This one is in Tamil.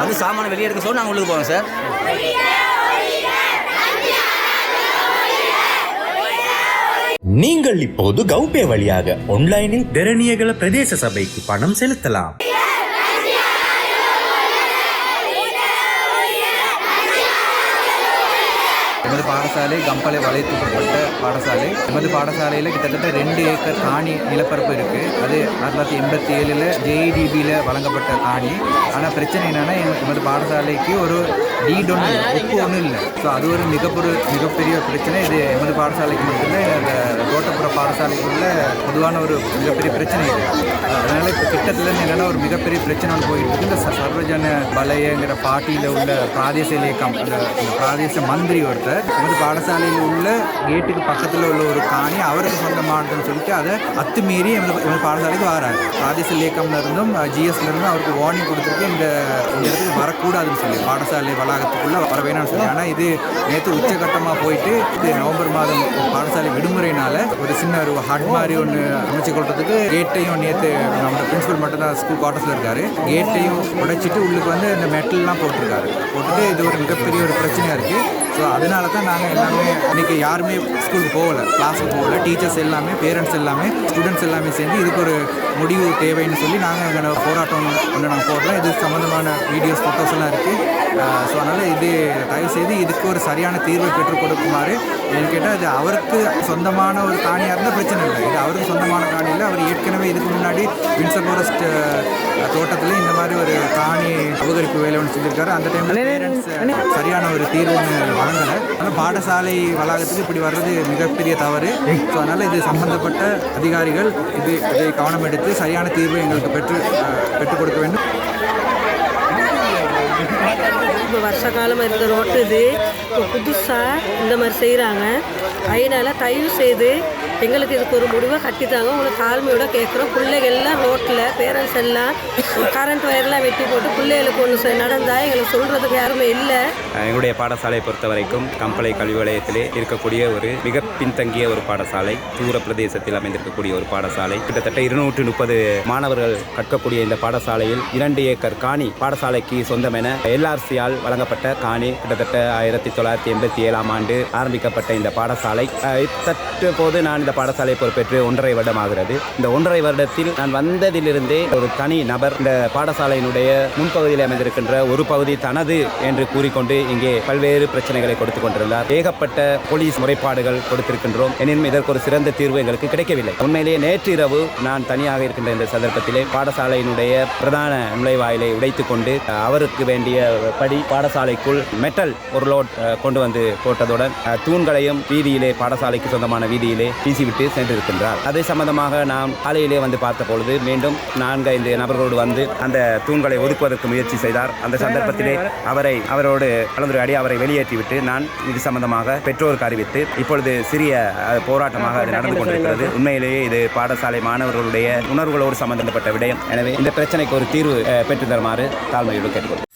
வந்து சாமான வெளியே எடுக்க சொல்லி நாங்கள் உள்ளுக்கு போவோம் சார். நீங்கள் இப்போது கௌபே வழியாக ஆன்லைனில் திறனியகல பிரதேச சபைக்கு பணம் செலுத்தலாம். எமது பாடசாலை கம்பளை வளைத்துக்கப்பட்ட பாடசாலை. எமது பாடசாலையில் கிட்டத்தட்ட ரெண்டு ஏக்கர் காணி நிலப்பரப்பு இருக்குது அது ஆயிரத்தி தொள்ளாயிரத்தி எண்பத்தி ஏழில் ஜேஇடிபியில் வழங்கப்பட்ட காணி. ஆனால் பிரச்சனை என்னென்னா எமது பாடசாலைக்கு ஒரு டீட் ஒன்று ஒப்பு ஒன்றும் இல்லை. ஸோ அது ஒரு மிகப்பெரு மிகப்பெரிய பிரச்சனை. இது எமது பாடசாலைக்கு மட்டும்தான் இல்லை இந்த தோட்டப்புற பாடசாலைக்குள்ள பொதுவான ஒரு மிகப்பெரிய பிரச்சனை இது. அதனால் இப்போ திட்டத்தில் என்னென்னா ஒரு மிகப்பெரிய பிரச்சனை ஒன்று போயிட்டு இருக்கு. இந்த சர்வஜன வலையங்கிற பார்ட்டியில் உள்ள பிராதேச இயக்கம் அந்த பிராதேச மந்திரி ஒருத்தர் நமது பாடசாலையில் உள்ள கேட்டுக்கு பக்கத்தில் உள்ள ஒரு காணி அவருக்கு சொந்தமானதுன்னு சொல்லிட்டு அதை அத்துமீறி எமது பாடசாலைக்கு வராரு. பிராதேச இயக்கம்ல இருந்தும் ஜிஎஸ்ல இருந்தும் அவருக்கு வார்னிங் கொடுத்துருக்கு இந்த இடத்துக்கு வரக்கூடாதுன்னு சொல்லி பாடசாலை வளாகத்துக்குள்ள வர வேணாம்னு சொல்லி. ஆனால் இது நேற்று உச்சகட்டமாக போயிட்டு இது நவம்பர் மாதம் பாடசாலை விடுமுறையினால ஒரு சின்ன ஒரு ஹட் மாதிரி ஒன்று அமைச்சு கொள்றதுக்கு கேட்டையும் நேற்று நம்ம பிரின்சிபல் மட்டும் தான் ஸ்கூல் குவார்ட்டர்ஸில் இருக்காரு. கேட்டையும் உடைச்சிட்டு உள்ளுக்கு வந்து இந்த மெட்டல்லாம் போட்டிருக்காரு. போட்டுட்டு இது ஒரு மிகப்பெரிய ஒரு பிரச்சனையாக இருக்குது ஸோ அதனால தான் நாங்கள் எல்லாமே இன்னைக்கு யாருமே ஸ்கூலுக்கு போகல. கிளாஸுக்கு போகல. டீச்சர்ஸ் எல்லாமே பேரண்ட்ஸ் எல்லாமே ஸ்டூடெண்ட்ஸ் எல்லாமே சேர்ந்து இதுக்கு ஒரு முடிவு தேவைன்னு சொல்லி நாங்கள் எங்கள் போராட்டம் ஒன்று நாங்கள் போடுறோம். இது சம்மந்தமான வீடியோஸ் ஃபோட்டோஸ் எல்லாம் இருக்குது ஸோ அதனால் இது தயவு செய்து இதுக்கு ஒரு சரியான தீர்வை பெற்றுக் கொடுக்குமாறு ஏன்னு கேட்டால் இது அவருக்கு சொந்தமான ஒரு காணியாக இருந்தால் பிரச்சனை இல்லை. இது அவருக்கு சொந்தமான காணி இல்லை. அவர் ஏற்கனவே இதுக்கு முன்னாடி வின்சர் ஃபாரஸ்ட் தோட்டத்தில் இந்த மாதிரி ஒரு காணி அபகரிப்பு வேலை ஒன்று செஞ்சிருக்காரு. அந்த டைமில் பேரண்ட்ஸ் சரியான ஒரு தீர்வு ஒன்று வழங்கலை ஆனால் பாடசாலை வளாகத்துக்கு இப்படி வர்றது மிகப்பெரிய தவறு. ஸோ அதனால் இது சம்பந்தப்பட்ட அதிகாரிகள் இது இதை கவனம் எடுத்து சரியான தீர்வு எங்களுக்கு பெற்று பெற்றுக் கொடுக்க வேண்டும். இப்போ வருஷ காலமாக இருந்த ரோட்டு இது. இப்போ புதுசாக இந்த மாதிரி செய்கிறாங்க அதனால் தயவு செய்து எங்களுக்கு இதுக்கு ஒரு முடிவை கட்டித்தாங்க உங்களுக்கு தாழ்மையோட கேட்குறோம் பிள்ளைகள் எல்லாம் ரோட்டில் பேரண்ட்ஸ் எல்லாம் கரண்ட் ஒயர்லாம் வெட்டி போட்டு பிள்ளைகளுக்கு ஒன்று நடந்தால் எங்களுக்கு சொல்கிறதுக்கு யாருமே இல்லை. எங்களுடைய பாடசாலையை பொறுத்த வரைக்கும் கம்பளை கல்வி வலயத்திலே இருக்கக்கூடிய ஒரு மிக பின்தங்கிய ஒரு பாடசாலை தூர பிரதேசத்தில் அமைந்திருக்கக்கூடிய ஒரு பாடசாலை. கிட்டத்தட்ட இருநூற்று முப்பது மாணவர்கள் கற்கக்கூடிய இந்த பாடசாலையில் இரண்டு ஏக்கர் காணி பாடசாலைக்கு சொந்தம் என எல்ஆர்சியால் வழங்கப்பட்ட காணி கிட்டத்தட்ட ஆயிரத்தி தொள்ளாயிரத்தி எண்பத்தி ஏழாம் ஆண்டு ஆரம்பிக்கப்பட்ட இந்த பாடசாலை. தற்போது போது நான் இந்த பாடசாலை பொறுப்பேற்று ஒன்றரை வருடம் ஆகிறது இந்த ஒன்றரை வருடத்தில் நான் வந்ததிலிருந்தே ஒரு தனி நபர் இந்த பாடசாலையினுடைய முன்பகுதியில் அமைந்திருக்கின்ற ஒரு பகுதி தனது என்று கூறிக்கொண்டு இங்கே பல்வேறு பிரச்சனைகளை கொடுத்துக் கொண்டிருந்தார். ஏகப்பட்ட போலீஸ் முறைப்பாடுகள் கொடுத்திருக்கின்றோம். எனினும் இதற்கு ஒரு சிறந்த தீர்வு எங்களுக்கு கிடைக்கவில்லை. உண்மையிலேயே நேற்று இரவு நான் தனியாக இருக்கின்ற இந்த சந்தர்ப்பத்திலே பாடசாலையினுடைய பிரதான நுழைவாயிலை உடைத்துக் கொண்டு அவருக்கு வேண்டிய படி பாடசாலைக்குள் மெட்டல் ஒரு லோட் கொண்டு வந்து போட்டதுடன் தூண்களையும் வீதியிலே பாடசாலைக்கு சொந்தமான வீதியிலே வீசிவிட்டு சென்றிருக்கின்றார். அது சம்பந்தமாக நாம் காலையிலே வந்து பார்த்த பொழுது மீண்டும் நான்கு ஐந்து நபர்களோடு வந்து அந்த தூண்களை ஒதுக்குவதற்கு முயற்சி செய்தார். அந்த சந்தர்ப்பத்திலே அவரை அவரோடு கலந்துரையாடி அவரை வெளியேற்றிவிட்டு நான் இது சம்பந்தமாக பெற்றோருக்கு அறிவித்து இப்பொழுது சிறிய போராட்டமாக அது நடந்து கொண்டிருக்கிறது. உண்மையிலேயே இது பாடசாலை மாணவர்களுடைய உணர்வுகளோடு சம்பந்தப்பட்ட விடயம். எனவே இந்த பிரச்சனைக்கு ஒரு தீர்வு அஹ், பெற்று தருமாறு தாழ்மையோடு கேட்டுக்கொள்கிறேன்.